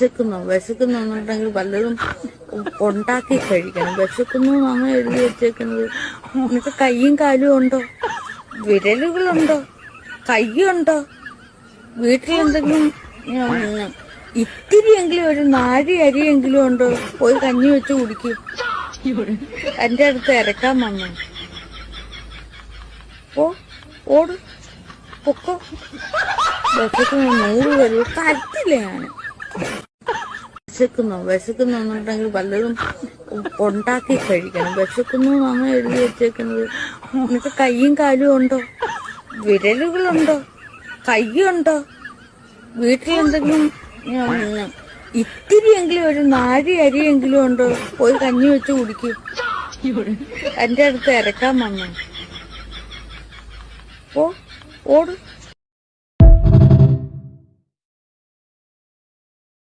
വിശക്കുന്നു. വിശക്കുന്നുണ്ടെങ്കിൽ വല്ലതും ഉണ്ടാക്കി കഴിക്കണം. വിശക്കുന്നു നമ്മ എഴുതി വെച്ചേക്കുന്നത്. നിനക്ക് കയ്യും കാലും ഉണ്ടോ? വിരലുകളുണ്ടോ? കയ്യുണ്ടോ വീട്ടിലെന്തെങ്കിലും ഇത്തിരിയെങ്കിലും ഒരു നാഴി അരിയെങ്കിലും ഉണ്ടോ? പോയി കഞ്ഞി വെച്ച് കുടിക്കും. എന്റെ അടുത്ത് ഇറക്കാൻ വന്നു? ഓ ഓട്. പൊക്കോ. ബസ്സൊക്കെ നൂറ് പേര് തരത്തില്ല ഞാൻ വിശക്കുന്നു. വിശക്കുന്നു എന്നുണ്ടെങ്കിൽ വല്ലതും ഉണ്ടാക്കി കഴിക്കണം. വിശക്കുന്നു നമ്മ എഴുതി വെച്ചേക്കുന്നത്. നിനക്ക് കൈയും കാലും ഉണ്ടോ? വിരലുകളുണ്ടോ? കയ്യുണ്ടോ വീട്ടിലെന്തെങ്കിലും ഇത്തിരിയെങ്കിലും ഒരു നാഴി അരിയെങ്കിലും ഉണ്ടോ? പോയി കഞ്ഞി വെച്ച് കുടിക്കും. എന്റെ അടുത്ത് ഇറക്കാൻ വന്നു. ഓ ഓട്.